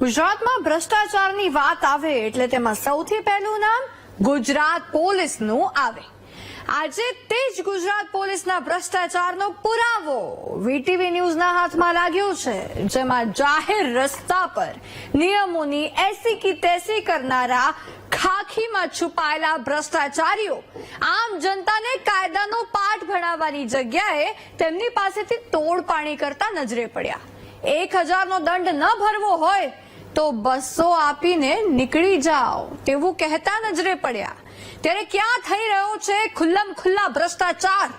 ગુજરાતમાં ભ્રષ્ટાચારની વાત આવે એટલે તેમાં સૌથી પહેલું નામ ગુજરાત પોલીસનું આવે. આજે તે જ ગુજરાત પોલીસના ભ્રષ્ટાચારનો પુરાવો વીટીવી ન્યૂઝના હાથમાં લાગ્યો છે, જેમાં જાહેર રસ્તા પર નિયમોની એસી કી તેસી કરનારા ખાખીમાં છુપાયેલા ભ્રષ્ટાચારીઓ આમ જનતાને કાયદાનો પાઠ ભણાવવાની જગ્યાએ તેમની પાસેથી તોડ પાણી કરતા નજરે પડ્યા. એક હજારનો દંડ ન ભરવો હોય તો બસો આપીને નીકળી જાઓ તેવું કહેતા નજરે પડ્યા. ત્યારે ક્યાં થઈ રહ્યો છે ખુલ્લમ ખુલ્લા ભ્રષ્ટાચાર?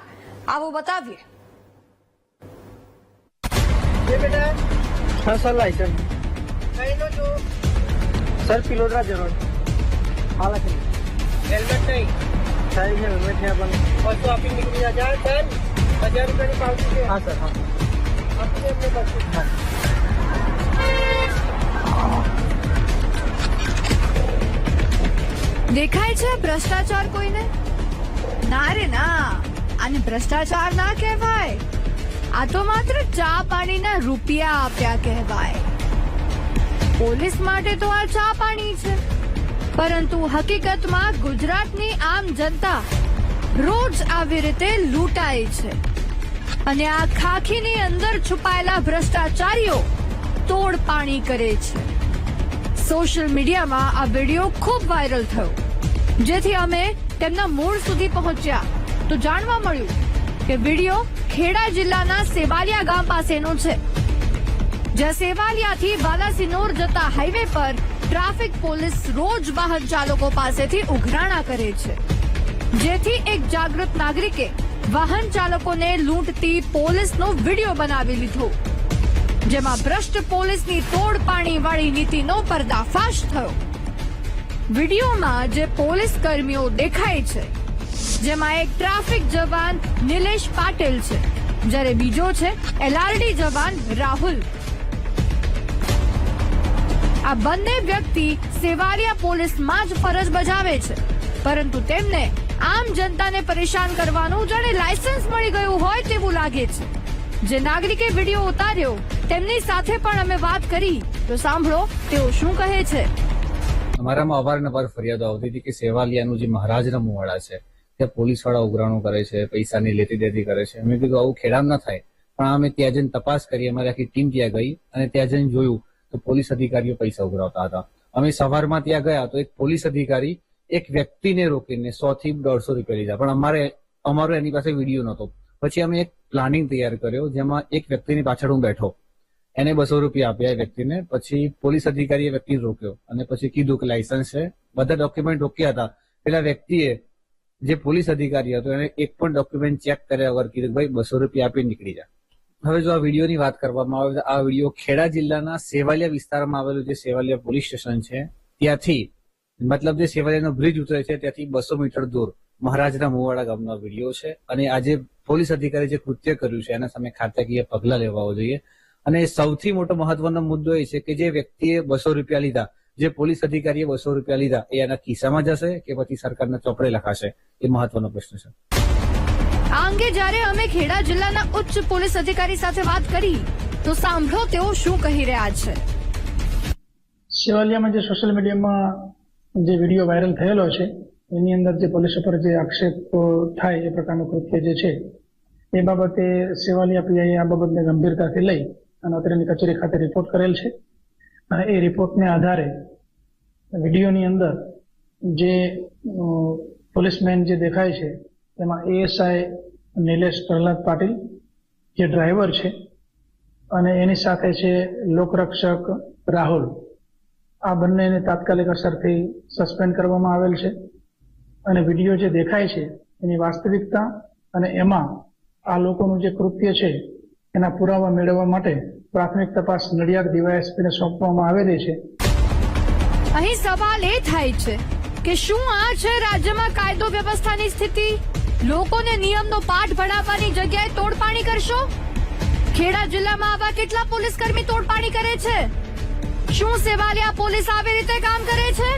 આવો બતાવીએ. સર પિલોડરા જરૂર હાલ હેલ્મેટ નહીં. સાહેબ હેલ્મેટ નહીં આપણને. બસો આપી નીકળી જાય સર હજાર રૂપિયાની પાવતી છે. હા સર હા. આપણે બસો. હા. દેખાય છે ભ્રષ્ટાચાર કોઈને? ના રે, ના. આને ભ્રષ્ટાચાર ના કહેવાય. આ તો માત્ર ચા પાણીના રૂપિયા આપ્યા કહેવાય. પોલીસ માટે તો આ ચા પાણી છે. પરંતુ હકીકતમાં ગુજરાતની આમ જનતા રોજ આવી રીતે લૂંટાય છે. અને આ ખાખીની અંદર છુપાયેલા ભ્રષ્ટાચારીઓ તોડ પાણી કરે છે. સોશિયલ મીડિયામાં આ વીડિયો ખૂબ વાયરલ થયો. જેથી અમે તેમના મૂળ સુધી પહોંચ્યા. તો જાણવા મળ્યું કે વીડિયો ખેડા જિલ્લાના સેવાલિયા ગામ પાસેનો છે. જ્યાં સેવાલિયાથી બાલાસિનોર જતા હાઈવે પર ટ્રાફિક પોલીસ રોજ વાહન ચાલકો પાસેથી ઉઘરાણા કરે છે. જેથી એક જાગૃત નાગરિકે વાહન ચાલકોને લૂંટતી પોલીસનો વીડિયો બનાવી લીધો. જેમાં ભ્રષ્ટ પોલીસની તોડ પાણી વાળી નીતિનો પર્દાફાશ થયો. વિડીયોમાં જે પોલીસ કર્મીઓ દેખાય છે, જેમાં એક ટ્રાફિક જવાન નિલેશ પાટીલ છે, જ્યારે બીજો છે એલઆરડી જવાન રાહુલ. આ બંને વ્યક્તિ સેવાલિયા પોલીસમાં જ ફરજ બજાવે છે, પરંતુ તેમને આમ જનતાને પરેશાન કરવાનું જાણે લાયસન્સ મળી ગયું હોય તેવું લાગે છે. જે નાગરિકે વીડિયો ઉતાર્યો, તેમની સાથે પણ અમે વાત કરી. તો સાંભળો, તેઓ શું કહે છે. અમારામાં અવારનવાર ફરિયાદો આવતી હતી કે સેવાલિયાનું જે મહારાજના મુવાડા છે, ત્યાં પોલીસવાળા ઉઘરાણું કરે છે, પૈસાની લેતી દેતી કરે છે. મેં કીધું, આવું ખેડામ ના થાય. પણ અમે ત્યાં જઈને તપાસ કરી, અમારી આખી ટીમ ત્યાં ગઈ અને ત્યાં જઈને જોયું તો પોલીસ અધિકારીઓ પૈસા ઉઘરાવતા હતા. અમે સવારમાં ત્યાં ગયા તો એક પોલીસ અધિકારી એક વ્યક્તિને રોકીને સો થી દોઢસો રૂપિયા લીધા. પણ અમારે, અમારો એની પાસે વીડિયો નહોતો. પછી અમે એક પ્લાનિંગ તૈયાર કર્યો, જેમાં એક વ્યક્તિની પાછળ હું બેઠો. એને બસો રૂપિયા આપ્યા વ્યક્તિને. પછી પોલીસ અધિકારીએ વ્યક્તિ રોક્યો અને પછી કીધું કે લાયસન્સ છે. બધા ડોક્યુમેન્ટ રોક્યા હતા. પેલા વ્યક્તિએ જે પોલીસ અધિકારી હતો એને એક પણ ડોક્યુમેન્ટ ચેક કર્યા વગર કીધું ભાઈ બસો રૂપિયા આપી નીકળી જા. હવે જો આ વિડીયોની વાત કરવામાં આવે તો આ વીડિયો ખેડા જિલ્લાના સેવાલિયા વિસ્તારમાં આવેલું જે સેવાલિયા પોલીસ સ્ટેશન છે, ત્યાંથી મતલબ જે સેવાલિયાનો બ્રિજ ઉતરે છે, ત્યાંથી બસો મીટર દૂર મહારાજના મુવાડા ગામનો વીડિયો છે. અને આજે પોલીસ અધિકારી જે કૃત્ય કર્યું છે, એના સામે ખાતાકીય પગલા લેવા જોઈએ. અને સૌથી મોટો મહત્વનો મુદ્દો એ છે કે જે વ્યક્તિએ બસો રૂપિયા લીધા જે પોલીસ અધિકારીએ બસો રૂપિયા લીધા એ એના ખિસ્સામાં જશે કે પછી સરકારના ચોપડે લખાશે? એ મહત્વનો પ્રશ્ન છે. આ અંગે જ્યારે અમે ખેડા જિલ્લાના ઉચ્ચ પોલીસ અધિકારી સાથે વાત કરી તો સાંભળો તેઓ શું કહી રહ્યા છે. સેવાલિયામાં જે સોશિયલ મીડિયામાં જે વીડિયો વાયરલ થયેલો છે એની અંદર જે પોલીસ ઉપર જે આક્ષેપ થાય એ પ્રકારનું કૃત્ય જે છે એ બાબતે સેવાલિયા પીઆઈએ આ બાબતને ગંભીરતાથી લઈ અને અત્રેની કચેરી ખાતે રિપોર્ટ કરેલ છે. અને એ રિપોર્ટને આધારે વિડીયોની અંદર જે પોલીસમેન જે દેખાય છે, તેમાં એએસઆઈ નિલેશ પ્રહલાદ પાટીલ જે ડ્રાઈવર છે અને એની સાથે છે લોકરક્ષક રાહુલ. આ બંનેને તાત્કાલિક અસરથી સસ્પેન્ડ કરવામાં આવેલ છે. અને વીડિયો જે દેખાય છે, એની વાસ્તવિકતા અને એમાં આ લોકોનું જે કૃત્ય છે એના પુરાવા મેળવવા માટે પ્રાથમિક તપાસ નડિયાદ ડીવાયએસપીને સોંપવામાં આવેલી છે. અહીં સવાલ એ થાય છે કે શું આ છે રાજ્યમાં કાયદો વ્યવસ્થાની સ્થિતિ? લોકોને નિયમનો પાઠ ભણાવવાની જગ્યાએ તોડપાણી કરશો? ખેડા જિલ્લામાં આવા કેટલા પોલીસ કર્મી તોડપાણી કરે છે? શું સેવાલિયા પોલીસ આવી રીતે કામ કરે છે?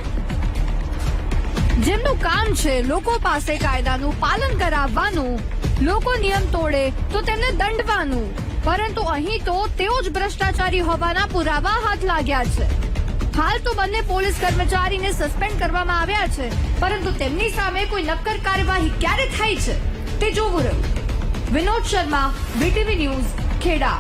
જેમનું કામ છે લોકો પાસે કાયદાનું પાલન કરાવવાનું લોકો નિયમ તોડે તો તેમને દંડવાનું. પરંતુ અહીં તો તેઓ જ ભ્રષ્ટાચારી હોવાના પુરાવા હાથ લાગ્યા છે. હાલ તો બંને પોલીસ કર્મચારીને સસ્પેન્ડ કરવામાં આવ્યા છે, પરંતુ તેમની સામે કોઈ નક્કર કાર્યવાહી ક્યારે થાય છે તે જોવું રહ્યું. Vinod Sharma BTV news, Kheda.